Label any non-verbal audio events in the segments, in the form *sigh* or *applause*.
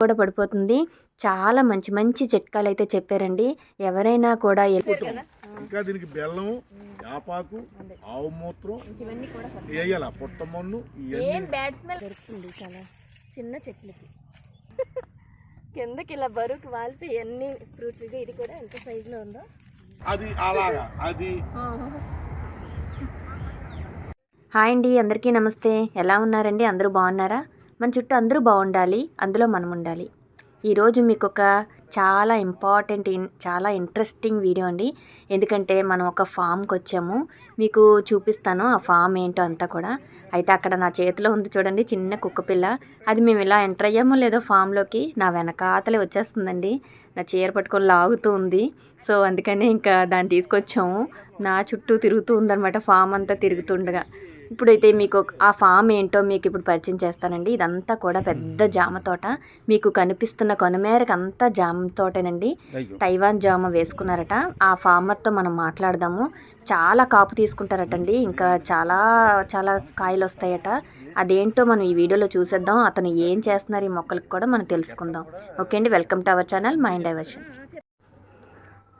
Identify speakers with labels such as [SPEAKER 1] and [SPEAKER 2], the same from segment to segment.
[SPEAKER 1] కూడా పడిపోతుంది. చాలా మంచి మంచి చిట్కాలు అయితే చెప్పారండి. ఎవరైనా కూడా
[SPEAKER 2] ఇంకా దీనికి బెల్లం యాపాకు ఆవు మూత్రం వేయాల
[SPEAKER 1] చిన్న చెట్లకి. *laughs* కిందకి ఇలా బరువుకి వాలితే ఎన్ని ఫ్రూట్స్ ఇది? ఇది కూడా ఎంత సైజులో ఉందో?
[SPEAKER 2] అది అలాగా అది.
[SPEAKER 1] హాయ్ అండి అందరికీ నమస్తే. ఎలా ఉన్నారండి? అందరూ బాగున్నారా? మన చుట్టూ అందరూ బాగుండాలి అందులో మనం ఉండాలి ఈరోజు మీకు ఒక చాలా ఇంపార్టెంట్ ఇన్- చాలా ఇంట్రెస్టింగ్ వీడియో అండి. ఎందుకంటే మనం ఒక ఫామ్కి వచ్చాము మీకు చూపిస్తాను ఆ ఫామ్ ఏంటో అంతా కూడా. అయితే అక్కడ నా చేతిలో ఉంది చూడండి చిన్న కుక్క పిల్ల. అది మేము ఇలా ఎంటర్ అయ్యామో లేదో ఫామ్లోకి నా వెనకాతలే వచ్చేస్తుందండి. నా చీర పట్టుకొని లాగుతూ ఉంది. సో అందుకనే ఇంకా దాన్ని తీసుకొచ్చాము. నా చుట్టూ తిరుగుతూ ఉందన్నమాట ఫామ్ అంతా తిరుగుతుండగా. ఇప్పుడైతే మీకు ఆ ఫామ్ ఏంటో మీకు ఇప్పుడు పరిచయం చేస్తానండి. ఇదంతా కూడా పెద్ద జామ తోట. మీకు కనిపిస్తున్న కొనమేరకు అంతా జామ తోటేనండి. తైవాన్ జామ వేసుకున్నారట. ఆ ఫార్మర్తో మనం మాట్లాడదాము. చాలా కాపు తీసుకుంటారటండి. ఇంకా చాలా చాలా కాయలు వస్తాయట అదేంటో మనం ఈ వీడియోలో చూసేద్దాం. అతను ఏం చేస్తున్నారు ఈ మొక్కలకు కూడా మనం తెలుసుకుందాం. ఓకే అండి. Welcome to our channel mind diversion.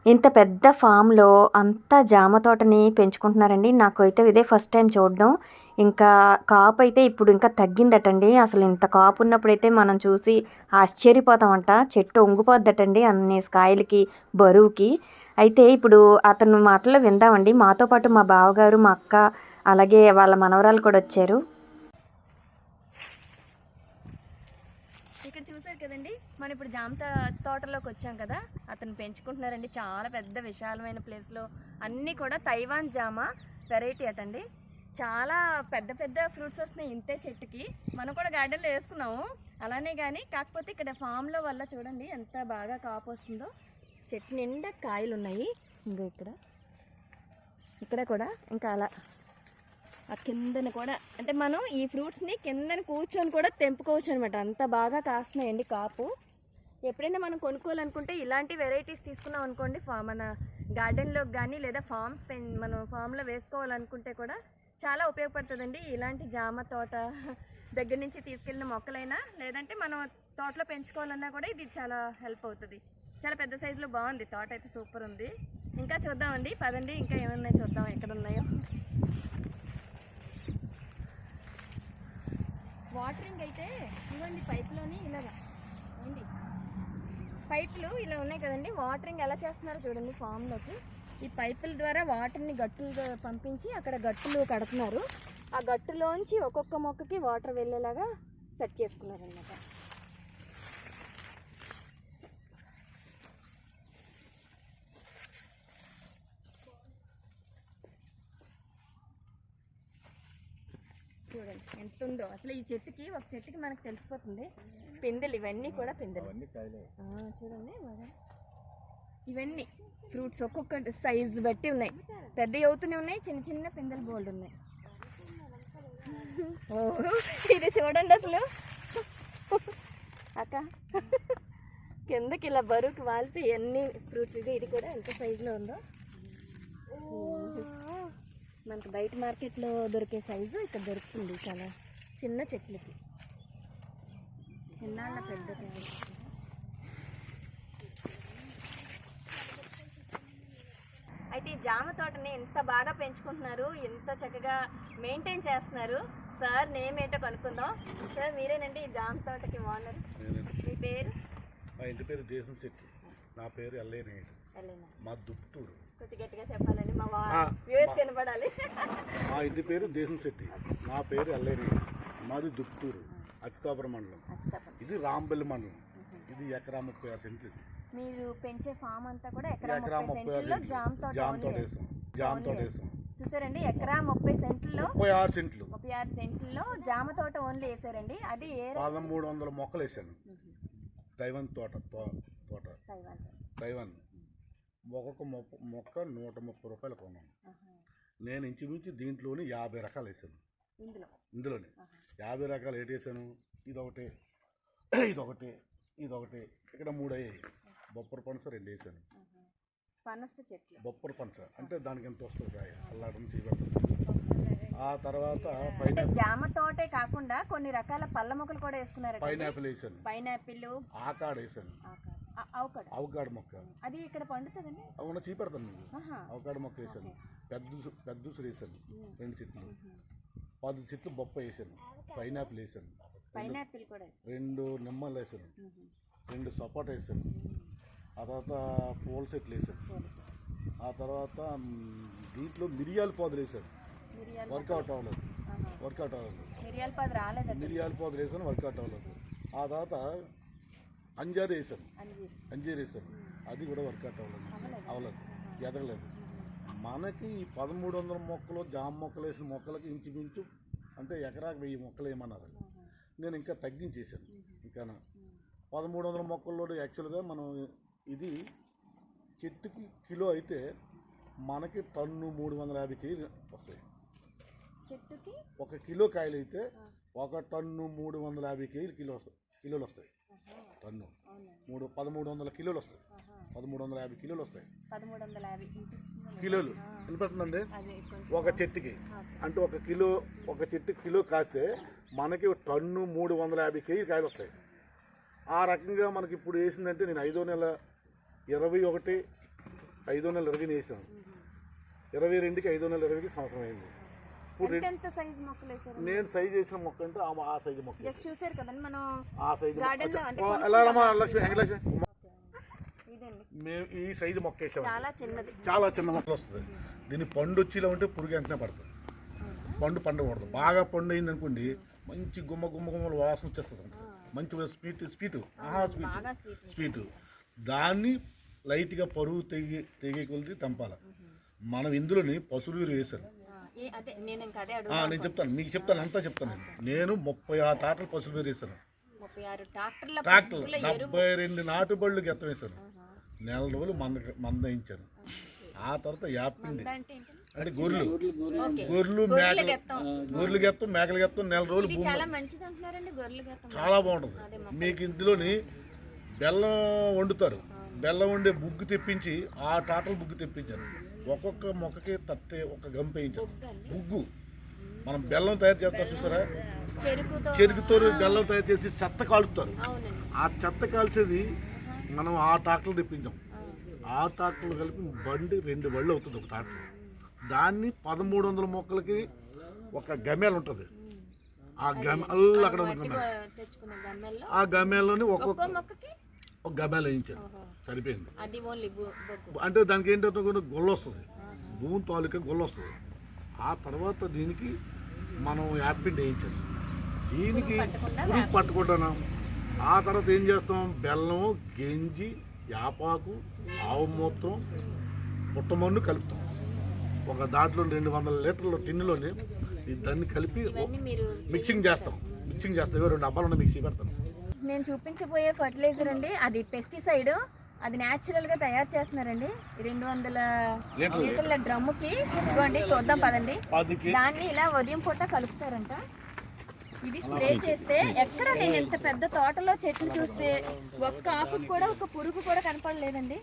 [SPEAKER 1] ఇంత పెద్ద ఫామ్లో అంతా జామ తోటని పెంచుకుంటున్నారండి. నాకు అయితే ఇదే ఫస్ట్ టైం చూడడం. ఇంకా కాపు అయితే ఇప్పుడు ఇంకా తగ్గిందటండి. అసలు ఇంత కాపు ఉన్నప్పుడైతే మనం చూసి ఆశ్చర్యపోతామంట. చెట్టు ఒంగిపోద్దటండి అన్ని కాయలకి బరువుకి. అయితే ఇప్పుడు అతను మాటలు విందామండి. మాతో పాటు మా బావగారు మా అక్క అలాగే వాళ్ళ మనవరాలు కూడా వచ్చారు ఇక్కడ చూసారు కదండి మనం ఇప్పుడు జామ తోటలోకి వచ్చాం కదా అతను పెంచుకుంటున్నారండి. చాలా పెద్ద విశాలమైన ప్లేస్లో అన్నీ కూడా తైవాన్ జామ వెరైటీ అటండి. చాలా పెద్ద పెద్ద ఫ్రూట్స్ వస్తున్నాయి ఇంతే చెట్టుకి. మనం కూడా గార్డెన్లో వేసుకున్నాము. అలానే కానీ కాకపోతే ఇక్కడ ఫామ్లో వల్ల చూడండి ఎంత బాగా కాపు వస్తుందో. చెట్టు నిండా కాయలు ఉన్నాయి. ఇంకా ఇక్కడ. ఇక్కడ కూడా ఇంకా అలా. ఆ కిందన కూడా. అంటే మనం ఈ ఫ్రూట్స్ని కిందన కూర్చొని కూడా తెంపుకోవచ్చు అనమాట అంత బాగా కాస్తున్నాయండి కాపు. ఎప్పుడైనా మనం కొనుక్కోవాలనుకుంటే ఇలాంటి వెరైటీస్ తీసుకున్నాం అనుకోండి ఫా మన గార్డెన్లోకి కానీ లేదా ఫామ్స్ పెన్ మనం ఫామ్లో వేసుకోవాలనుకుంటే కూడా చాలా ఉపయోగపడుతుందండి. ఇలాంటి జామ తోట *laughs* దగ్గర నుంచి తీసుకెళ్ళిన మొక్కలైనా లేదంటే మనం తోటలో పెంచుకోవాలన్నా కూడా ఇది చాలా హెల్ప్ అవుతుంది. చాలా పెద్ద సైజులో బాగుంది. తోట అయితే సూపర్ ఉంది. ఇంకా చూద్దామండి. పదండి. ఇంకా ఏమున్నాయి చూద్దాం ఎక్కడ ఉన్నాయో. వాటరింగ్ అయితే ఇవ్వండి పైప్లోని ఇలాగా. ఏంటి పైపులు ఇలా ఉన్నాయి కదండి. వాటరింగ్ ఎలా చేస్తున్నారో చూడండి ఫామ్లోకి ఈ పైపుల ద్వారా వాటర్ని గట్టులు పంపించి అక్కడ గట్టులు కడుతున్నారు. ఆ గట్టులోంచి ఒక్కొక్క మొక్కకి వాటర్ వెళ్ళేలాగా సెట్ చేసుకున్నారు అనమాట చూడండి ఎంత ఉందో? అసలు ఈ చెట్టుకి ఒక చెట్టుకి మనకు తెలిసిపోతుంది. పిందెలు ఇవన్నీ కూడా పిందెలు. చూడండి ఇవన్నీ ఫ్రూట్స్ ఒక్కొక్క సైజు బట్టి ఉన్నాయి. పెద్ద అవుతూనే ఉన్నాయి చిన్న చిన్న పిందెలు బోల్డ్ ఉన్నాయి. ఓ ఇది చూడండి అసలు. అక్క కిందకి ఇలా బరువుకి వాలితే ఎన్ని ఫ్రూట్స్ ఇది? ఇది కూడా ఎంత సైజులో ఉందో? మనకు బయట మార్కెట్లో దొరికే సైజు ఇక్కడ దొరుకుతుంది చాలా. చిన్న చెట్లకి. ఎన్నాళ్ళ పెద్ద. అయితే ఈ జామ తోటని ఎంత బాగా పెంచుకుంటున్నారు ఎంత చక్కగా మెయింటైన్ చేస్తున్నారు సార్ నేమ్ ఏంటో కనుక్కుందాం. సార్ మీరేనండి ఈ జామ తోటకి ఓనర్. మీ పేరు?
[SPEAKER 2] మా ఇంటి పేరు దేశం చెట్టు. నా పేరు ఎల్లేనేడు
[SPEAKER 1] ఎల్లేనా.
[SPEAKER 2] మా దుప్తుడు.
[SPEAKER 1] కొంచెం గట్టిగా చెప్పాలండి మా వ్యూస్ కనపడాలి
[SPEAKER 2] మా ఇంటి పేరు దేశం చెట్టు. నా పేరు ఎల్లేనేడు మాది దుప్తూరు అచితాపురం మండలం. ఇది రాంబెల్లి మండలం. ఇది ఎకరా ముప్పై ఆరు సెంట్లు ఇది.
[SPEAKER 1] మీరు పెంచే ఫామ్ అంతా కూడా ఎకరా ముప్పై
[SPEAKER 2] ఆరు
[SPEAKER 1] సెంట్లలో
[SPEAKER 2] సెంట్లు.
[SPEAKER 1] జామ తోట
[SPEAKER 2] జామ. తోట వేసాం జామ తోట వేసాం
[SPEAKER 1] చూసారండి ఎకరా ముప్పై సెంట్లలో
[SPEAKER 2] ముప్పై ఆరు సెంట్లు.
[SPEAKER 1] ముప్పై ఆరు సెంట్లలో జామ తోట ఓన్లీ వేసారండి. అది ఏ
[SPEAKER 2] పదమూడు వందల మొక్కలు వేసాను. తైవన్ తోట తోట.
[SPEAKER 1] తైవాన్
[SPEAKER 2] ఒక్కొక్క మొక్క మొక్క నూట ముప్పై రూపాయలు కొన్నాను. నేను ఇంచుమించు దీంట్లోని యాభై రకాలు వేసాను. ఇందులోనే. యాభై రకాలు ఏంటి వేసాను ఇదొకటి ఇదొకటి ఇదొకటి. ఇక్కడ మూడు అయ్యాయి బొప్పర పనస రెండు వేసాను.
[SPEAKER 1] పనస చెట్లు.
[SPEAKER 2] బొప్పర పనస. అంటే దానికి ఎంత వస్తుంది కాయ చీపెట్టడం ఆ తర్వాత
[SPEAKER 1] అంటే జామ తోటే కాకుండా కొన్ని రకాల పళ్ళ మొక్కలు కూడా వేసుకున్నారు
[SPEAKER 2] పైనాపిల్ వేసాను.
[SPEAKER 1] పైనాపిల్.
[SPEAKER 2] ఆకాడ వేసాను.
[SPEAKER 1] అవకాడ
[SPEAKER 2] అవకాడ మొక్క.
[SPEAKER 1] అది ఇక్కడ పండుతుందండి?
[SPEAKER 2] అవునా చీపెడతాను మీకు. అవకాడ మొక్క వేసాను. పెద్ద పెద్ద వేసాను. రెండు చెట్లు. పది చెట్లు బొప్ప వేసాను. పైనాపిల్ వేసాను.
[SPEAKER 1] పైనాపిల్ కూడా
[SPEAKER 2] రెండు నిమ్మలు వేసాను. రెండు సపోటా వేసాను. ఆ తర్వాత పూల చెట్లు వేసాను. ఆ తర్వాత దీంట్లో మిరియాల పోదలు వేసాను. వర్కౌట్ అవ్వలేదు. వర్కౌట్ అవ్వలేదు.
[SPEAKER 1] మిరియాల పాదు రాలేదండి.
[SPEAKER 2] మిరియాల పోదలు వేసాను వర్కౌట్ అవ్వలేదు. ఆ తర్వాత అంజారు వేసాను.
[SPEAKER 1] అంజీ
[SPEAKER 2] అంజీర్ వేసాను. అది కూడా వర్కౌట్ అవ్వలేదు. అవ్వలేదు. ఎదగలేదు. మనకి ఈ పదమూడు వందల మొక్కలు జామ మొక్కలు వేసిన మొక్కలకి ఇంచుమించు అంటే ఎకరాకు వెయ్యి మొక్కలు వేయమన్నారు. నేను ఇంకా తగ్గించేసాను ఇంకా పదమూడు వందల మొక్కల్లో యాక్చువల్గా మనం ఇది చెట్టుకి కిలో అయితే మనకి టన్ను మూడు వందల యాభై కేజీలు వస్తాయి.
[SPEAKER 1] చెట్టుకి?
[SPEAKER 2] ఒక కిలో కాయలు అయితే ఒక టన్ను మూడు వందల యాభై కేజీలు కిలో వస్తాయి కిలోలు వస్తాయి. టన్ను. మూడు పదమూడు వందల కిలోలు వస్తాయి. పదమూడు వందల యాభై కిలోలు వస్తాయి.
[SPEAKER 1] పదమూడు వందల యాభై?
[SPEAKER 2] కిలోలు. వినపడుతుందండి? ఒక చెట్టుకి. అంటే ఒక కిలో ఒక చెట్టు కిలో కాస్తే మనకి టన్ను మూడు వందల యాభై కేజీ కాయలు వస్తాయి. ఆ రకంగా మనకి ఇప్పుడు వేసిందంటే నేను ఐదో నెల ఇరవై ఒకటి ఐదో నెల ఇరవైని వేసాను. ఇరవై రెండుకి ఐదో నెల ఇరవైకి సంవత్సరం అయింది. నేను సైజ్ చేసిన మొక్క అంటే ఆ- సైజు మొక్క.
[SPEAKER 1] చూసారు కదండి మనం
[SPEAKER 2] ఆ సైజు ఎలా రమ్మా లక్ష్మి
[SPEAKER 1] ఇదండి
[SPEAKER 2] మేము ఈ సైజు మొక్క
[SPEAKER 1] చాలా చిన్నది.
[SPEAKER 2] చాలా చిన్న మొక్కలు వస్తుంది. దీని పండు వచ్చేలా ఉంటే పురుగు వెంటనే పడుతుంది. పండు పండకూడదు. బాగా పండు అయింది అనుకోండి మంచి గుమ్మ గుమ్మ గుమ్మలు వాసన వచ్చేస్తుంది మంచి స్వీట్ స్వీట్. ఆహా స్వీట్.
[SPEAKER 1] స్వీట్
[SPEAKER 2] దాన్ని లైట్గా పరుగు తెగి తెగే కొలిది తెంపాలి. మనం ఇందులోని పసురు వేసాను
[SPEAKER 1] నేను
[SPEAKER 2] చెప్తాను. మీకు చెప్తాను అంతా చెప్తాను నేను. నేను ముప్పై ఆరు టాటలు పసులు వేరు వేసాను
[SPEAKER 1] ముప్పై ఆరు ట్రాక్టర్ల
[SPEAKER 2] ట్రాక్టర్
[SPEAKER 1] పసుపుల ఎరువు.
[SPEAKER 2] డెబ్బై రెండు నాటుబళ్ళు గెత్తం వేసాను నెల రోజులు మంద మంద వేయించాను. ఆ తర్వాత యాపిండి
[SPEAKER 1] అంటే ఏంటి?
[SPEAKER 2] అంటే గొర్రెలు. గొర్రెలు
[SPEAKER 1] గొర్రెలు.
[SPEAKER 2] మేకలు. గొర్రెలు. గెత్తం మేకలు గెత్తం నెల రోజులు
[SPEAKER 1] చాలా
[SPEAKER 2] బాగుంటుంది. మీకు ఇందులోని బెల్లం వండుతారు. బెల్లం వండే బుగ్గు తెప్పించి ఆ టాటలు బుగ్గు తెప్పించాను ఒక్కొక్క మొక్కకి తట్టే ఒక గంప వేయించాను
[SPEAKER 1] బొగ్గండి
[SPEAKER 2] బుగ్గు. మనం బెల్లం తయారు చేస్తారు చూసారా?
[SPEAKER 1] చెరుకుతో
[SPEAKER 2] చెరుకుతో బెల్లం తయారు చేసి చెత్త కాలుస్తారు. ఆ చెత్త కాల్చేది మనం ఆ ట్రాక్టర్లు తెప్పించాం.
[SPEAKER 1] ఆ.
[SPEAKER 2] ట్రాక్టర్లు కలిపి బండి రెండు బళ్ళు అవుతుంది ఒక ట్రాక్టర్. దాన్ని పదమూడు వందల మొక్కలకి ఒక గమేలు ఉంటుంది. ఆ గమేలు అక్కడ ఆ గమేల్లోని ఒక్కొక్క ఒక గమేలు వేయించాను. సరిపోయింది. అంటే దానికి ఏంటంటే గొల్ల వస్తుంది. భూమి తాలూకా గొల్ల వస్తుంది. ఆ తర్వాత దీనికి మనం యాపిడ్ వేయించాలి. దీనికి పట్టుకుంటాను? ఆ తర్వాత ఏం చేస్తాం? బెల్లం గెంజి యాపాకు ఆవు మూత్రం పుట్టమన్ను కలుపుతాం. ఒక దాంట్లో రెండు వందల లీటర్ల టిన్నులోని దాన్ని కలిపి
[SPEAKER 1] ఇవన్నీ మీరు
[SPEAKER 2] మిక్సింగ్ చేస్తాం. మిక్సింగ్ చేస్తాం. రెండు డబ్బాలు మిక్సీ పెడతాను.
[SPEAKER 1] నేను చూపించబోయే ఫర్టిలైజర్ అండి అది పెస్టిసైడ్ అది న్యాచురల్గా తయారు చేస్తున్నారండి. రెండు వందల
[SPEAKER 2] లీటర్లు.
[SPEAKER 1] లీటర్ల డ్రమ్ముకి ఇదిగోండి చూద్దాం పదండి. దాన్ని ఇలా ఉదయం పూట కలుపుతారంట. ఇది స్ప్రే చేస్తే ఎక్కడ నేను ఇంత పెద్ద తోటలో చెట్లు చూస్తే ఒక్క ఆకు కూడా ఒక పురుగు కూడా కనపడలేదండి.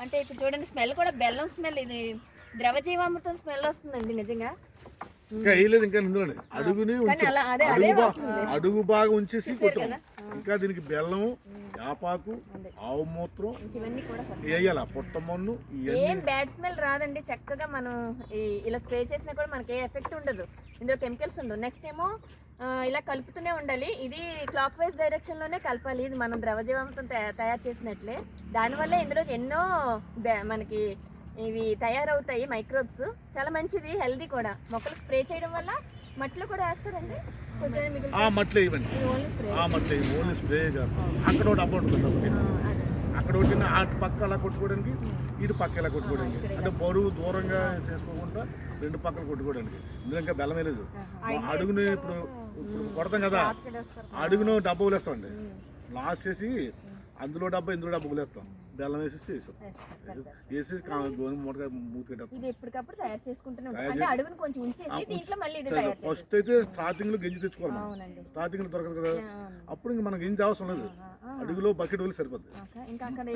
[SPEAKER 1] అంటే ఇప్పుడు చూడండి స్మెల్ కూడా బెల్లం స్మెల్ ఇది ద్రవజీవామృతం స్మెల్ వస్తుందండి నిజంగా.
[SPEAKER 2] ఇంకా వేయలేదు ఇంకా ఇందులోనే. అడుగుని అడుగు బాగా ఉంచేసి కొట్టాం? ఇంకా దీనికి బెల్లము యాపాకు ఆవు మూత్రం
[SPEAKER 1] ఇవన్నీ కూడా
[SPEAKER 2] వేయాల? పుట్టమన్ను ఇవన్నీ.
[SPEAKER 1] ఏం బ్యాడ్ స్మెల్ రాదండి. చక్కగా మనం ఈ- ఇలా స్ప్రే చేసినా కూడా మనకి ఏ ఎఫెక్ట్ ఉండదు. ఇందులో కెమికల్స్ ఉండవు. నెక్స్ట్ ఏమో ఇలా కలుపుతూనే ఉండాలి. ఇది క్లాక్ వైజ్ డైరెక్షన్లోనే కలపాలి. ఇది మనం ద్రవజీవామృతం తయా- తయారు చేసినట్లే. దానివల్ల ఇందులో ఎన్నో మనకి ఇవి తయారవుతాయి మైక్రోబ్స్. చాలా మంచిది హెల్దీ కూడా. మొక్కలకు స్ప్రే చేయడం వల్ల మట్టిలో కూడా వేస్తారండి. కొంచెం మిగిలిన
[SPEAKER 2] మట్లు
[SPEAKER 1] ఓన్లీ స్ప్రే.
[SPEAKER 2] మట్లు. ఓన్లీ అక్కడ ఒకటి అక్కడ ఒకటి అటు పక్క అలా కొట్టుకోవడానికి ఇటు పక్క ఇలా కొట్టుకోవడానికి. అంటే బరువు దూరంగా చేసుకోకుండా రెండు పక్కలు కొట్టుకోవడానికి. ఇందులో ఇంకా బెల్లం వేయలేదు అడుగుని ఇప్పుడు ఇప్పుడు కొడతాం కదా. అడుగును డబ్బా వదిలేస్తామండి లాస్ట్ చేసి అందులో డబ్బా ఇందులో డబ్బా వదిలేస్తాం బెల్లం వేసేసి వేసాం. వేసేసి గోధుమ మూటగా మూత పెట్టేస్తాం
[SPEAKER 1] ఇది ఎప్పటికప్పుడు తయారు చేసుకుంటూనే ఉంటాం. అంటే అడుగును కొంచెం ఉంచేసి దీంట్లో మళ్ళీ ఇది తయారు చేస్తాం.
[SPEAKER 2] ఫస్ట్ అయితే స్టార్టింగ్లో గంజి తెచ్చుకోవాలి మనం. స్టార్టింగ్లో దొరకదు కదా. అప్పుడు ఇంక మనకి గంజి అవసరం లేదు. అడుగులో బకెట్ వదిలి సరిపోద్ది.
[SPEAKER 1] ఇంకా అక్కడ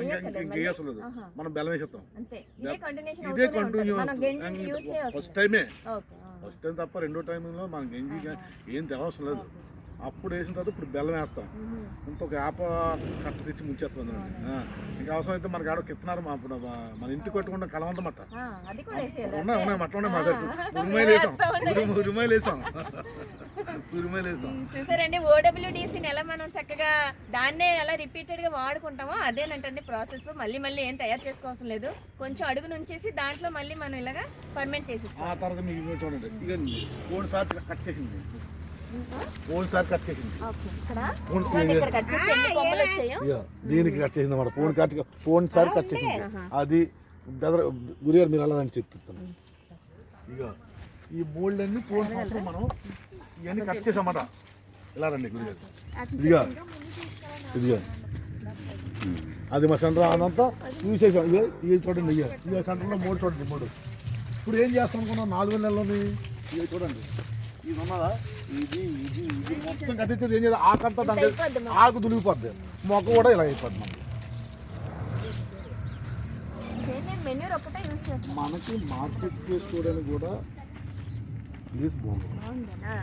[SPEAKER 2] లేదు. మనం బెల్లం వేసేస్తాం.
[SPEAKER 1] అంతే. ఇదే కంటిన్యూషన్
[SPEAKER 2] ఇదే కంటిన్యూ
[SPEAKER 1] మనం
[SPEAKER 2] ఫస్ట్ టైమే. ఫస్ట్ టైం తప్ప రెండో టైంలో మనకి ఏం ఏం తెలవసం లేదు. అప్పుడు వేసిన తర్వాత ఇప్పుడు బెల్లం వేస్తాం. ఇంకొక యాప కట్ట తెచ్చి ముంచేస్తుంది ఇంకా అవసరం అయితే మనకి ఆడ కిత్తనారు మా మన ఇంటి కట్టుకుంటే కలవంతమట ఉన్నాయి ఉన్నాయి మట్ల ఉన్నాయి మా దగ్గర. ఉరిమాయిలు వేసాం. ఉరి- ఉరిమాయిలు వేసాం. ఉరిమాయిలు వేసాం.
[SPEAKER 1] చూసారండి ఓడబ్ల్యూడిసిని ఎలా మనం చక్కగా దాన్నే ఎలా రిపీటెడ్గా వాడుకుంటామో అదేనంటండి ప్రాసెస్. మళ్ళీ మళ్ళీ ఏం తయారు చేసుకోవాల్సిన లేదు. కొంచెం అడుగు నుంచేసి దాంట్లో మళ్ళీ మనం ఇలాగా ఫర్మెంట్ చేసి
[SPEAKER 2] ఆ తర్వాత మీకు చూడండి. ఇక మూడు సార్లు కట్ చేసింది. మూడు సార్లు కట్ చేసింది. దీనికి కట్ చేసింది అన్నమాట. Phone cut phone sir cut చేసింది. అది బెదర్ గురిగారు మీరు అలా అని చెప్తాను ఇక ఈ మూళ్ళన్నీ ఫోన్ మనం ఇవన్నీ కట్ చేసామట. ఇలా రండి గురిగారు. ఇదిగా ఇదిగా. అది మా సెంటర్ అదంతా చూసేసాం. ఇక ఇది చూడండి ఇక ఇక సెంటర్లో మూడు చూడండి మూడు. ఇప్పుడు ఏం చేస్తాం అనుకున్నాం నాలుగు నెలలోని ఇక చూడండి. ఇది ఉన్నదా ఇది ఇది. ఇది మొత్తం కత్తిస్తే ఏం చేయాలి? ఆకంతా
[SPEAKER 1] అయిపోద్ది
[SPEAKER 2] ఆకు దులిగిపోద్ది. మొక్క కూడా ఇలా అయిపోద్ది మనకి. మనకి మార్కెట్ చేసుకోవడానికి కూడా ప్లేస్ బాగుంది?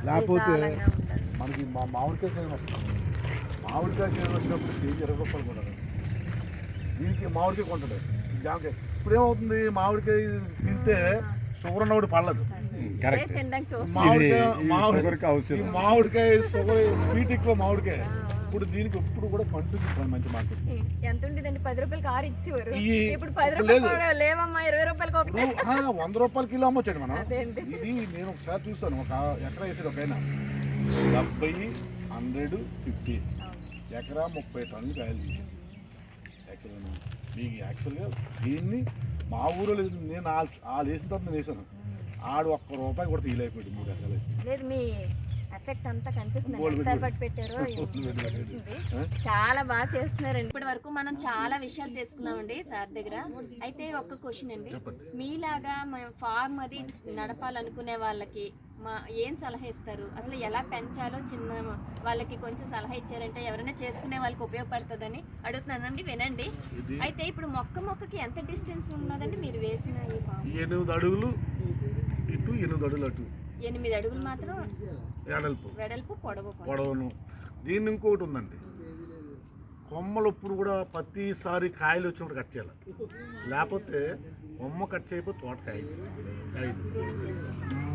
[SPEAKER 2] లేకపోతే. మనకి మా మామిడికాయ సీజన్ వస్తుంది. మామిడికాయ సీజన్ వచ్చినప్పుడు కేజీ ఇరవై రూపాయలు కూడా దీనికి మామిడికాయ కొంటాడు జామకాయ. ఇప్పుడు ఏమవుతుంది? మామిడికాయ తింటే షుగర్ ఉన్నప్పుడు పడలేదు. మామిడికాయ షుగర్ స్వీట్ ఎక్కువ మామిడికాయ. ఇప్పుడు దీనికి ఎప్పుడు కూడా కంటిన్యూ మంచి మార్కెట్.
[SPEAKER 1] ఎంత ఉండేదండి? పది రూపాయలకి ఆరు ఇచ్చేవారు.
[SPEAKER 2] ఈ-
[SPEAKER 1] ఇప్పుడు పది
[SPEAKER 2] ఇప్పుడు
[SPEAKER 1] రూపాయలు లేవమ్మా ఇరవై రూపాయలకి ఒకటి.
[SPEAKER 2] ఇప్పుడు ఆ, వంద రూపాయల కిలో అమ్మొచ్చాడు మనం. ఇది నేను ఒకసారి చూస్తాను ఒక ఎకరా వేసాడు ఒక డెబ్బై హండ్రెడ్ ఫిఫ్టీ. ఎకరా ముప్పై టన్నులు కాయలు తీసాను ఎకరా మీకు యాక్చువల్గా దీన్ని మా ఊరిలో. నేను వాళ్ళు వేసిన తర్వాత నేను వేసాను ఆడు ఒక్క రూపాయి కూడా తీయలేకపోయాడు మూడు ఎకరాలు
[SPEAKER 1] లేదు మీ ఎఫెక్ట్ అంతా కనిపిస్తుంది. ఎంత పెట్టారో. చాలా బాగా చేస్తున్నారండి. ఇప్పటి వరకు మనం చాలా విషయాలు తెలుసుకున్నామండి సార్ దగ్గర. అయితే ఒక్క క్వశ్చన్ అండి. మీలాగా ఫార్మ్ అది నడపాలనుకునే వాళ్ళకి మా ఏం సలహా ఇస్తారు? అసలు ఎలా పెంచాలో చిన్న వాళ్ళకి కొంచెం సలహా ఇచ్చారంటే ఎవరైనా చేసుకునే వాళ్ళకి ఉపయోగపడుతుందని అడుగుతున్నానండి వినండి. అయితే ఇప్పుడు మొక్క మొక్కకి ఎంత డిస్టెన్స్ ఉన్నదండి మీరు వేసిన ఈ ఫామ్
[SPEAKER 2] ఎనిమిది అడుగులు. ఇటు ఎనిమిది అడుగులు అటు.
[SPEAKER 1] ఎనిమిది అడుగులు మాత్రం
[SPEAKER 2] ఎడల్పు
[SPEAKER 1] వెడల్పు పొడవు.
[SPEAKER 2] పొడవును. దీన్ని ఇంకొకటి ఉందండి. కొమ్మలు ఇప్పుడు కూడా ప్రతిసారి కాయలు వచ్చినప్పుడు కట్ చేయాలి. లేకపోతే కొమ్మ కట్ చేయకపోతే తోట కాయ కాయ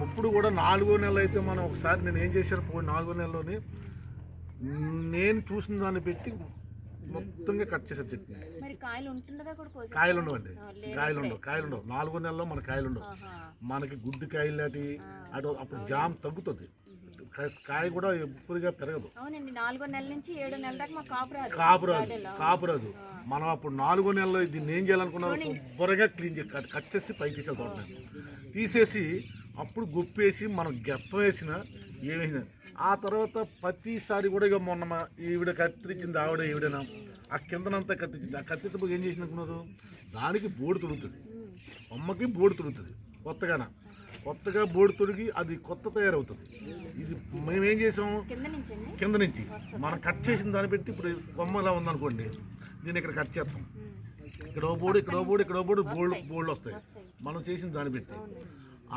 [SPEAKER 2] ఇప్పుడు కూడా నాలుగో నెల అయితే మనం ఒకసారి నేను ఏం చేశాను పోయి నాలుగో నెలలోని నేను చూసిన దాన్ని పెట్టి మొత్తంగా కట్ చేసే చెట్టు
[SPEAKER 1] కాయలు
[SPEAKER 2] ఉండవండి. కాయలు ఉండవు కాయలు ఉండవు నాలుగో నెలలో మన కాయలు ఉండవు. మనకి గుడ్డు కాయలు లాంటి అటు అప్పుడు జామ్ తగ్గుతుంది. కాయ- కూడా ఎప్పుడుగా పెరగదు.
[SPEAKER 1] నాలుగో నెల నుంచి ఏడో నెల దాకా కాపు రాదు.
[SPEAKER 2] కాపు రాదు మనం అప్పుడు నాలుగో నెలలో దీన్ని ఏం చేయాలనుకున్నాం శుభ్రంగా క్లీన్ చేసి కట్- చేసి పైకి తీసేది తోటని తీసేసి అప్పుడు గుప్పేసి మనం గెత్తం వేసిన ఏమైనా. ఆ తర్వాత ప్రతిసారి కూడా ఇక మొన్న ఈవిడ కత్తిరించింది ఆవిడ ఈవిడనా? ఆ కిందనంతా కత్తిరించింది ఆ కత్తిరించబోయి ఏం చేసినట్టున్నారు దానికి బోడు తుడుతుంది అమ్మకి బోడు తుడుతుంది కొత్తగాన? కొత్తగా బోడు తొడిగి అది కొత్త తయారవుతుంది. ఇది మేమేం చేసాం
[SPEAKER 1] కింద నుంచి అండి.
[SPEAKER 2] కింద నుంచి. మనం కట్ చేసిన దాన్ని పెట్టి ఇప్పుడు కొమ్మ ఇలా ఉందనుకోండి దీన్ని ఇక్కడ కట్ చేస్తాం ఇక్కడ ఓ బోర్డు ఇక్కడ ఓ బోర్డు ఇక్కడ ఓ బోర్డు బోర్డు బోర్డులు వస్తాయి. మనం చేసిన దాన్ని పెట్టి.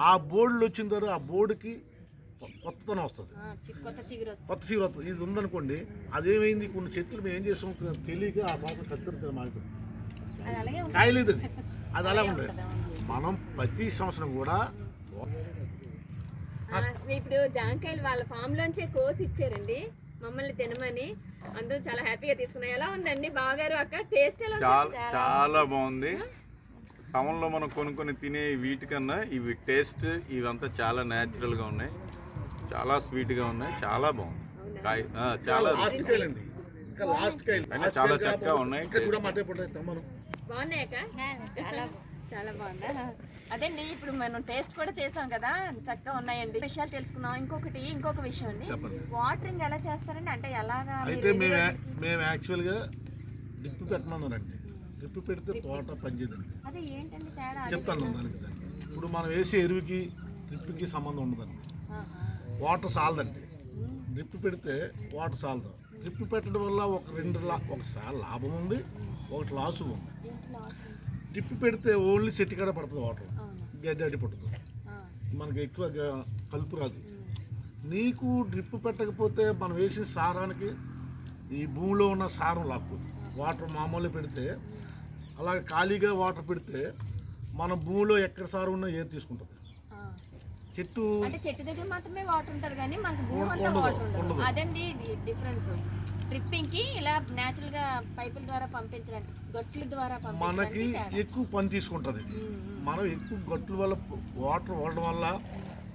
[SPEAKER 2] ఆ బోర్డులు వచ్చిన తర్వాత ఆ బోర్డుకి కొత్తతనం వస్తుంది
[SPEAKER 1] కొత్త చిగురు వస్తుంది
[SPEAKER 2] ఇది ఉందనుకోండి అదేమైంది కొన్ని చెట్లు మేము ఏం చేస్తాం? తెలియక ఆ సంవత్సరం కత్తిరి మారుతుంది
[SPEAKER 1] అది అలాగే ఉంటుంది.
[SPEAKER 2] కాయలేదు అది. అది అలా ఉండదు. మనం ప్రతి సంవత్సరం కూడా
[SPEAKER 1] ఆ, ఇప్పుడు జాంకాయలు వాళ్ళ ఫామ్ లోంచే కోసి ఇచ్చారండి మమ్మల్ని తినమని. అందరూ చాలా హ్యాపీగా తీసుకున్నాం ఎలా ఉందండి బాగారు అక్క? టేస్ట్ ఎలా ఉంది?
[SPEAKER 3] చాలా చాలా బాగుంది. టౌన్లో మనం కొనుక్కొని తినే వీటికన్నా ఇవి టేస్ట్ ఇవంతా చాలా న్యాచురల్గా ఉన్నాయి. చాలా స్వీట్గా ఉన్నాయి చాలా బాగుంది కాయ ఆ, చాలా
[SPEAKER 2] లాస్ట్ కాయలండి. ఇంకా లాస్ట్ కాయలు.
[SPEAKER 3] అయినా చాలా చక్కగా ఉన్నాయి.
[SPEAKER 1] చాలా చాలా బాగుందా అదేండి ఇప్పుడు మనం టేస్ట్ కూడా చేసాం కదా చక్కగా ఉన్నాయండి. విషయాలు తెలుసుకున్నాం ఇంకొకటి ఇంకొక విషయం అండి. వాటరింగ్ ఎలా చేస్తారండి? అంటే ఎలాగా
[SPEAKER 2] అయితే మేము మేము యాక్చువల్గా డ్రిప్ పెట్టమన్నారండి డ్రిప్ పెడితే తోట పనిచేయదండి.
[SPEAKER 1] అదే ఏంటండి తేడా?
[SPEAKER 2] చెప్తాను దానికి ఇప్పుడు మనం వేసే ఎరువుకి డ్రిప్కి సంబంధం ఉండదండి. వాటర్ సాలదండి. డ్రిప్ పెడితే వాటర్ సాలదు. డ్రిప్ పెట్టడం వల్ల ఒక రెండు లా ఒకసారి లాభం ఉంది ఒకటి లాస్ ఉంది. డ్రిప్ పెడితే ఓన్లీ చెట్టు కాడ పడుతుంది వాటర్. గడ్డి పడుతుంది. మనకి ఎక్కువ కలుపు రాదు. నీకు డ్రిప్ పెట్టకపోతే మనం వేసిన సారానికి ఈ భూమిలో ఉన్న సారం లాక్కుంది. వాటర్ మామూలు పెడితే అలాగే ఖాళీగా వాటర్ పెడితే మన భూమిలో ఎక్కడ సారం ఉన్నా ఏది తీసుకుంటుంది. చెట్టు
[SPEAKER 1] అంటే చెట్టు దగ్గర మాత్రమే వాటర్ ఉంటుంది కానీ మనకు భూమి అంతా వాటర్ ఉండదు. అదండి డిఫరెన్స్ డ్రిప్పింగ్కి ఇలా నేచురల్గా పైపుల ద్వారా పంపించడానికి గట్ల ద్వారా
[SPEAKER 2] మనకి. ఎక్కువ పని తీసుకుంటుంది. మనం ఎక్కువ గట్ల వల్ల వాటర్ వాడడం వల్ల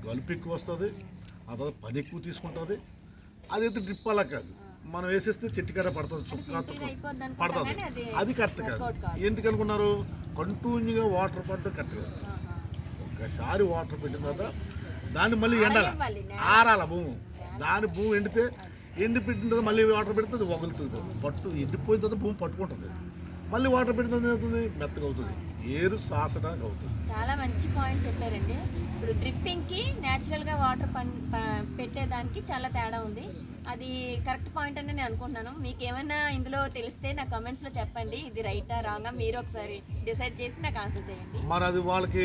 [SPEAKER 2] గలుపు ఎక్కువ వస్తుంది ఆ తర్వాత పని ఎక్కువ తీసుకుంటుంది. అదైతే డ్రిప్ అలా కాదు. మనం వేసేస్తే చెట్టు కర్ర పడుతుంది చుక్క పడుతుంది.
[SPEAKER 1] అది
[SPEAKER 2] కరెక్ట్ కాదు. ఎందుకు అనుకున్నారు? కంటిన్యూగా వాటర్ పడడం కరెక్ట్ కాదు. ఒకసారి వాటర్ పెట్టిన తర్వాత దాన్ని మళ్ళీ ఎండాల. ఆరాల భూమి. దాని భూమి. ఎండితే ఎండి పెట్టిన తర్వాత మళ్ళీ వాటర్ పెడితే వగులుతుంది. పట్టు ఎండిపోయిన తర్వాత భూమి పట్టుకుంటుంది. మళ్ళీ వాటర్ పెట్టిన ఏమవుతుంది? మెత్తగా అవుతుంది. ఏరు సాసడానికి అవుతుంది.
[SPEAKER 1] చాలా మంచి పాయింట్ చెప్పారండి. ఇప్పుడు డ్రిప్పింగ్ కి నేచురల్గా వాటర్ ప- పెట్టేదానికి చాలా తేడా ఉంది. అది కరెక్ట్ పాయింట్ అని నేను అనుకుంటున్నాను. మీకు ఏమైనా ఇందులో తెలిస్తే నా కమెంట్స్లో చెప్పండి. ఇది రైటా రాంగా మీరు ఒకసారి డిసైడ్ చేసి నాకు ఆన్సర్ చేయండి.
[SPEAKER 2] మరి అది వాళ్ళకి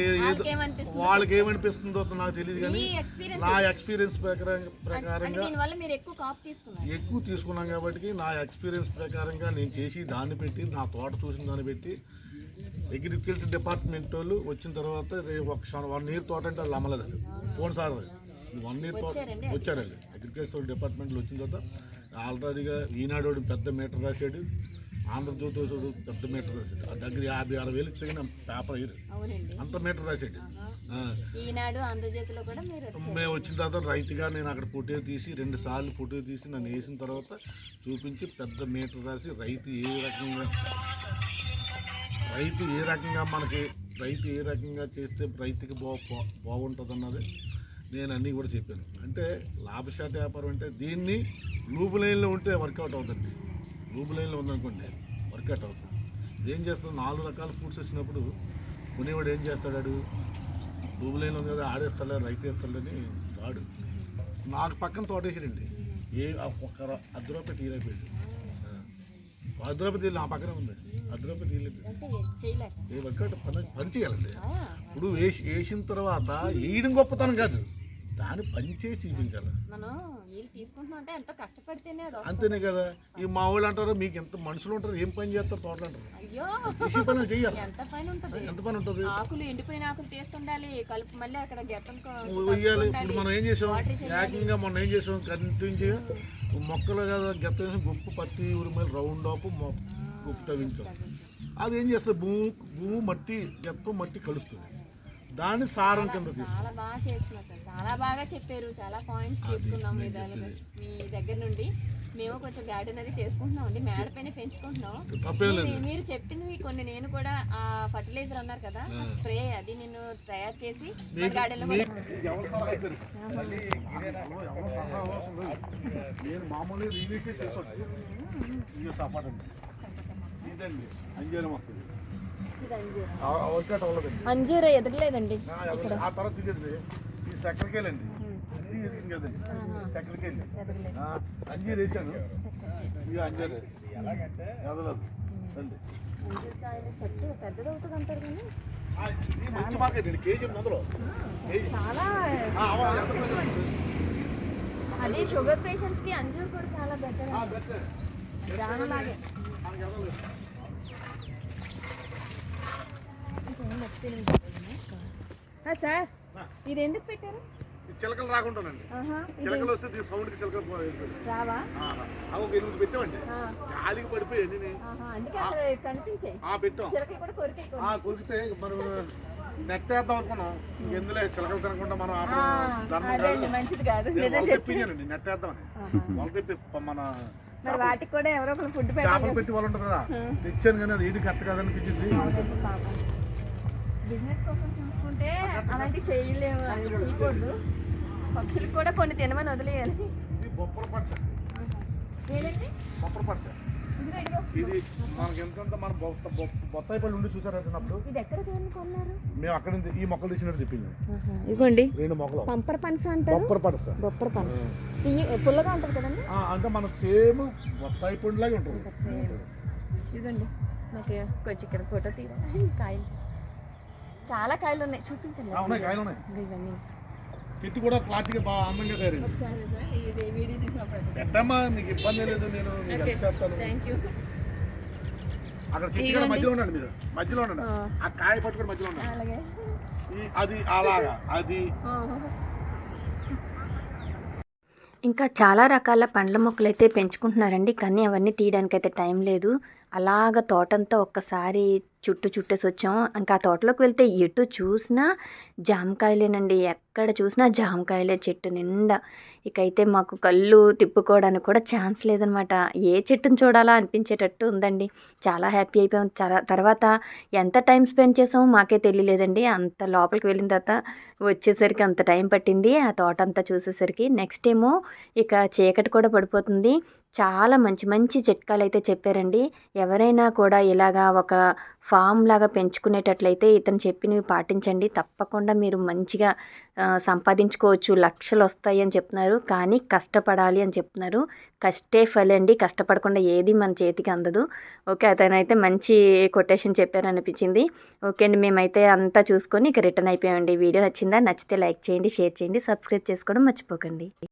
[SPEAKER 1] వాళ్ళకి ఏమనిపిస్తుందో
[SPEAKER 2] నాకు తెలియదు కానీ నా ఎక్స్పీరియన్స్ ప్రకారంగా
[SPEAKER 1] దీనివల్ల మీరు ఎక్కువ కాపు తీసుకున్నారు.
[SPEAKER 2] ఎక్కువ తీసుకున్నాం కాబట్టి నా ఎక్స్పీరియన్స్ ప్రకారంగా నేను చేసి దాన్ని పెట్టి నా తోట చూసిన దాన్ని పెట్టి అగ్రికల్చర్ డిపార్ట్మెంట్ వాళ్ళు వచ్చిన తర్వాత రేపు ఒక క్షణం వన్ ఇయర్ తోట అంటే వాళ్ళు అమ్మలేదండి పోను సార్ వన్ ఇయర్ తోట
[SPEAKER 1] వచ్చారండి?
[SPEAKER 2] వచ్చారండి అగ్రికల్చర్ డిపార్ట్మెంట్లో వచ్చిన తర్వాత ఆల్రెడీగా ఈనాడు పెద్ద మీటర్ రాశాడు. ఆంధ్రజ్యోతి వాడు పెద్ద మీటర్ రాశాడు. ఆ దగ్గర యాభై అరవై వేలు తగిన పేపర్ అయ్యారు. అంత మీటర్ రాశాడు.
[SPEAKER 1] వచ్చారు.
[SPEAKER 2] మేము వచ్చిన తర్వాత రైతుగా నేను అక్కడ ఫోటో తీసి రెండు సార్లు ఫోటో తీసి నన్ను వేసిన తర్వాత చూపించి పెద్ద మీటర్ రాసి రైతు ఏ రకంగా రైతు ఏ రకంగా మనకి రైతు ఏ రకంగా చేస్తే రైతుకి బా బా- బాగుంటుంది అన్నది నేను అన్నీ కూడా చెప్పాను. అంటే లాభశాట వ్యాపారం అంటే దీన్ని లూబు లైన్లో ఉంటే వర్కౌట్ అవుతుంది. లూబు లైన్లో ఉందనుకోండి వర్కౌట్ అవుతుంది. ఏం చేస్తాడు? నాలుగు రకాల ఫుడ్స్ వచ్చినప్పుడు కొనేవాడు ఏం చేస్తాడు లూబు లైన్లో ఉంది కదా ఆడేస్తాడు రైతు వేస్తాడని వాడు. నాకు పక్కన తోటేసాడండి ఏ ఒక్క అర్ధ రూపాయి తీరైపోయింది తీయలేదు నా పక్కనే ఉంది.
[SPEAKER 1] చేయలేక
[SPEAKER 2] ఏ వర్కౌట్ పని పని చేయాలండి.
[SPEAKER 1] ఆ,
[SPEAKER 2] ఇప్పుడు వేసి వేసిన తర్వాత వేయడం గొప్పతనం కాదు. దాన్ని పని చేసి చూపించాలి. అంతేనే కదా. ఈ మా వాళ్ళు అంటారు మీకు ఎంత మనుషులు ఉంటారు ఏం పని చేస్తారు తోటలు అంటారు.
[SPEAKER 1] అయ్యో.
[SPEAKER 2] చేసే పని చేయాలి.
[SPEAKER 1] ఎంత పైన ఉంటుంది?
[SPEAKER 2] ఎంత పని ఉంటుంది?
[SPEAKER 1] ఆకులు ఎండిపోయిన ఆకులు తీస్తుండాలి కలుపు మళ్ళీ అక్కడ గెత్తం
[SPEAKER 2] వెయ్యాలి ఇప్పుడు మనం ఏం చేసాం. ఏకంగా మనం ఏం చేసాం? కంటిన్యూగా మొక్కలు కదా గెత్త వేసి గుప్పు పత్తి ఉరిమేలు రౌండ్ ఆపు మొ- గుప్పు తవ్వించాం అది ఏం చేస్తుంది? భూమి భూమి మట్టి గెత్తం మట్టి కలుస్తుంది. దాన్ని సారం కింద
[SPEAKER 1] చాలా బాగా చేస్తున్నారు సార్. చాలా బాగా చెప్పారు. చాలా పాయింట్స్ తీసుకున్నాం మీ దగ్గర మీ దగ్గర నుండి మేము కొంచెం గార్డెన్ అది చేసుకుంటున్నాం అండి. మేడ పైన పెంచుకుంటున్నాం. మీరు చెప్పినవి కొన్ని నేను కూడా ఆ ఫర్టిలైజర్ అన్నారు కదా స్ప్రే అది నేను తయారు చేసి
[SPEAKER 2] గార్డెన్లో. నేను మామూలుగా ఇదండి. వస్తుంది
[SPEAKER 1] ఇది అంజూరం. ఎదగలేదండి
[SPEAKER 2] ఆ, తర్వాత ఈ అంజీర్ వేసాను. ఇది అంజీర్. రండి.
[SPEAKER 1] చెట్టు అంటారు కానీ.
[SPEAKER 2] ఆ, ఇది మంచి మార్కెట్ అండి. కేజీ అందులో. కేజీ.
[SPEAKER 1] చాలా. అదే షుగర్ పేషెంట్స్కి అంజూర్ కూడా చాలా బెటర్
[SPEAKER 2] ఆ, బెటర్.
[SPEAKER 1] దానిలాగే
[SPEAKER 2] మనకి ఎదగలేదు.
[SPEAKER 1] సార్. ఇది ఎందుకు పెట్టారు?
[SPEAKER 2] చిలకలు రాకుండానండి
[SPEAKER 1] ఇది
[SPEAKER 2] చిలకలు వస్తే దీని సౌండ్కి చిలకలు పోయి వెళ్ళిపోయాయి.
[SPEAKER 1] రావా?
[SPEAKER 2] ఆ, ఒక ఎనిమిది పెట్టామండి. గాలికి పడిపోయి నేను
[SPEAKER 1] ఆహా, అందుకే అక్కడ కనిపించాయి.
[SPEAKER 2] ఆ పెట్టాం.
[SPEAKER 1] చిలకలు
[SPEAKER 2] ఆ కొరికితే మనం నెట్ వేద్దాం అనుకున్నాం. ఎందులో చిలకలు తినకుండా మనం.
[SPEAKER 1] మంచిది కాదు.
[SPEAKER 2] తెప్పించానండి నెట్ వేద్దామని. వల తెప్పి మన
[SPEAKER 1] వాటికి కూడా ఎవరో ఒకరు ఫుడ్
[SPEAKER 2] చేపలు పెట్టి వాళ్ళు ఉంటుంది కదా. తెచ్చాను కానీ అది ఏది కరెక్ట్ కాదనిపించింది
[SPEAKER 1] బిజినెస్ కోసం చూసుకుంటే అలాంటివి చేయలేము. చేయకూడదు పక్షులకు కూడా కొన్ని తినమని వదిలేయాలి.
[SPEAKER 2] ఇది బొప్పల పచ్చ
[SPEAKER 1] ఏదండి?
[SPEAKER 2] బొప్పల పచ్చ
[SPEAKER 1] ఇదిగో ఇదిగో.
[SPEAKER 2] ఇది మనకి ఎంతంత మన బొత్త బొ- బొత్తాయి పళ్ళు ఉండి చూసారా అన్నప్పుడు
[SPEAKER 1] ఇది ఎక్కడ కొన్నారు?
[SPEAKER 2] మేము అక్కడ ఈ మొక్కలు తీసినట్టు చెప్పింది.
[SPEAKER 1] ఇదిగోండి.
[SPEAKER 2] రెండు మొక్కలు.
[SPEAKER 1] పంపర పనస అంటారు.
[SPEAKER 2] బొప్పల పడస
[SPEAKER 1] బొప్పర పనస. పుల్లగా ఉంటుంది కదండి?
[SPEAKER 2] అంటే మన సేమ్ బొత్తాయి పండులాగే ఉంటుంది
[SPEAKER 1] ఇదిగోండి. నాకు కొంచెం ఇక్కడ ఫోటో తీయరా కాయలు. చాలా కాయలు ఉన్నాయి చూపించండి
[SPEAKER 2] ఉన్నాయి కాయలు ఉన్నాయి
[SPEAKER 1] ఇవన్నీ.
[SPEAKER 2] చెట్టు కూడా క్లారిటీగా బాగా అందంగా తయారైంది.
[SPEAKER 1] ఇది వీడియో తీసినప్పుడు.
[SPEAKER 2] పెట్టమ్మా నీకు ఇబ్బంది లేదు నేను నీకు హెల్ప్ చేస్తాను. అక్కడ చెట్టు కూడా మధ్యలో ఉండండి మీరు. మధ్యలో ఉండండి. ఆ. కాయ పట్టుకొని మధ్యలో ఉండండి. అది అలాగా. అది.
[SPEAKER 4] ఇంకా చాలా రకాల పండ్ల మొక్కలు అయితే పెంచుకుంటున్నారండి కానీ అవన్నీ తీయడానికి అయితే టైం లేదు. అలాగ తోటంతా ఒక్కసారి చుట్టూ చుట్టేసి వచ్చాం ఇంకా ఆ తోటలోకి వెళ్తే ఎటు చూసినా జామకాయలేనండి. ఎక్కడ చూసినా జామకాయలే చెట్టు నిండా. ఇకైతే మాకు కళ్ళు తిప్పుకోవడానికి కూడా ఛాన్స్ లేదనమాట. ఏ చెట్టును చూడాలా అనిపించేటట్టు ఉందండి. చాలా హ్యాపీ అయిపోయాం. తర- తర్వాత ఎంత టైం స్పెండ్ చేసామో మాకే తెలియలేదండి. అంత లోపలికి వెళ్ళిన తర్వాత వచ్చేసరికి అంత టైం పట్టింది. ఆ తోట అంతా చూసేసరికి నెక్స్ట్ ఏమో ఇక చీకటి కూడా పడిపోతుంది. చాలా మంచి మంచి చిట్కాలు అయితే చెప్పారండి. ఎవరైనా కూడా ఇలాగా ఒక ఫామ్ లాగా పెంచుకునేటట్లయితే ఇతను చెప్పినవి పాటించండి. తప్పకుండా మీరు మంచిగా సంపాదించుకోవచ్చు. లక్షలు వస్తాయి అని చెప్తున్నారు. కానీ కష్టపడాలి అని చెప్తున్నారు. కష్టే ఫలండి. కష్టపడకుండా ఏది మన చేతికి అందదు. ఓకే అతనైతే మంచి కొటేషన్ చెప్పారనిపించింది. ఓకే అండి మేమైతే అంతా చూసుకొని ఇక రిటర్న్ అయిపోయామండి. వీడియో నచ్చిందా? నచ్చితే లైక్ చేయండి షేర్ చేయండి సబ్స్క్రైబ్ చేసుకోవడం మర్చిపోకండి.